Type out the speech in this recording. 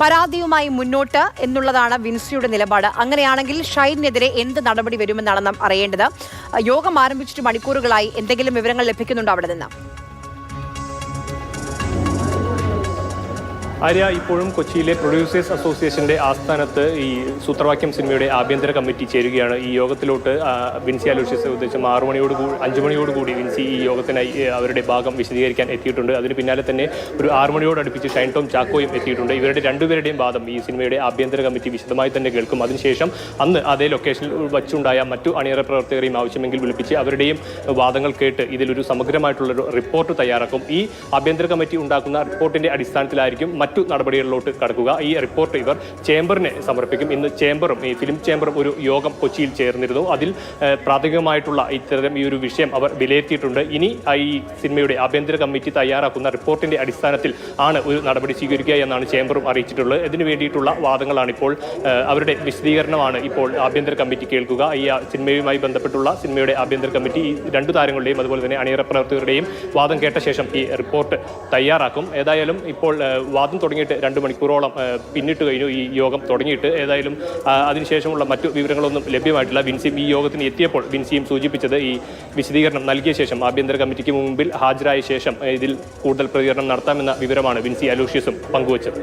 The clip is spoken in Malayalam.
പരാതിയുമായി മുന്നോട്ട് എന്നുള്ളതാണ് വിൻസിയുടെ നിലപാട്. അങ്ങനെയാണെങ്കിൽ ഷൈനെതിരെ എന്ത് നടപടി വരുമെന്നാണ് നാം അറിയേണ്ടത്. യോഗം ആരംഭിച്ചിട്ട് മണിക്കൂറുകളായി. എന്തെങ്കിലും വിവരങ്ങൾ ലഭിക്കുന്നുണ്ടോ അവിടെ നിന്ന്? ആര്യ ഇപ്പോഴും കൊച്ചിയിലെ പ്രൊഡ്യൂസേഴ്സ് അസോസിയേഷന്റെ ആസ്ഥാനത്ത് ഈ സൂത്രവാക്യം സിനിമയുടെ ആഭ്യന്തര കമ്മിറ്റി ചേരുകയാണ്. ഈ യോഗത്തിലോട്ട് വിൻസി അലോഷ്യസ് ഉദ്ദേശം ആറു മണിയോട് കൂടി അഞ്ചു മണിയോട് കൂടി വിൻസി ഈ യോഗത്തിനായി അവരുടെ ഭാഗം വിശദീകരിക്കാൻ എത്തിയിട്ടുണ്ട്. അതിന് പിന്നാലെ തന്നെ ഒരു ആറു മണിയോട് അടുപ്പിച്ച് ഷൈൻ ടോം ചാക്കോയും എത്തിയിട്ടുണ്ട്. ഇവരുടെ രണ്ടുപേരുടെയും വാദം ഈ സിനിമയുടെ ആഭ്യന്തര കമ്മിറ്റി വിശദമായി തന്നെ കേൾക്കും. അതിനുശേഷം അന്ന് അതേ ലൊക്കേഷനിൽ വച്ചുണ്ടായ മറ്റു അണിയറ പ്രവർത്തകരെയും ആവശ്യമെങ്കിൽ വിളിപ്പിച്ച് അവരുടെയും വാദങ്ങൾ കേട്ട് ഇതിലൊരു സമഗ്രമായിട്ടുള്ളൊരു റിപ്പോർട്ട് തയ്യാറാക്കും. ഈ ആഭ്യന്തര കമ്മിറ്റി ഉണ്ടാക്കുന്ന റിപ്പോർട്ടിന്റെ അടിസ്ഥാനത്തിലായിരിക്കും മറ്റു നടപടികളിലോട്ട് കടക്കുക. ഈ റിപ്പോർട്ട് ഇവർ ചേംബറിനെ സമർപ്പിക്കും. ഇന്ന് ചേംബറും ഈ ഫിലിം ചേംബറും ഒരു യോഗം കൊച്ചിയിൽ ചേർന്നിരുന്നു. അതിൽ പ്രാഥമികമായിട്ടുള്ള ഇത്തരം ഈ ഒരു വിഷയം അവർ വിലയിരുത്തിയിട്ടുണ്ട്. ഇനി ഈ സിനിമയുടെ ആഭ്യന്തര കമ്മിറ്റി തയ്യാറാക്കുന്ന റിപ്പോർട്ടിന്റെ അടിസ്ഥാനത്തിൽ ആണ് ഒരു നടപടി സ്വീകരിക്കുക എന്നാണ് ചേംബറും അറിയിച്ചിട്ടുള്ളത്. ഇതിനു വേണ്ടിയിട്ടുള്ള വാദങ്ങളാണ് ഇപ്പോൾ അവരുടെ വിശദീകരണമാണ് ഇപ്പോൾ ആഭ്യന്തര കമ്മിറ്റി കേൾക്കുക. ഈ സിനിമയുമായി ബന്ധപ്പെട്ടുള്ള സിനിമയുടെ ആഭ്യന്തര കമ്മിറ്റി ഈ രണ്ടു താരങ്ങളുടെയും അതുപോലെ തന്നെ അണിയറ പ്രവർത്തകരുടെയും വാദം കേട്ട ശേഷം ഈ റിപ്പോർട്ട് തയ്യാറാക്കും. ഏതായാലും ഇപ്പോൾ വാദം തുടങ്ങിയിട്ട് രണ്ട് മണിക്കൂറോളം പിന്നിട്ട് കഴിഞ്ഞു ഈ യോഗം തുടങ്ങിയിട്ട്. ഏതായാലും അതിനുശേഷമുള്ള മറ്റു വിവരങ്ങളൊന്നും ലഭ്യമായിട്ടില്ല. വിൻസിയും ഈ യോഗത്തിന് എത്തിയപ്പോൾ വിൻസിയും സൂചിപ്പിച്ചത് ഈ വിശദീകരണം നൽകിയ ശേഷം ആഭ്യന്തര കമ്മിറ്റിക്ക് മുമ്പിൽ ഹാജരായ ശേഷം ഇതിൽ കൂടുതൽ പ്രതികരണം നടത്താമെന്ന വിവരമാണ് വിൻസി അലൂഷ്യസും പങ്കുവച്ചത്.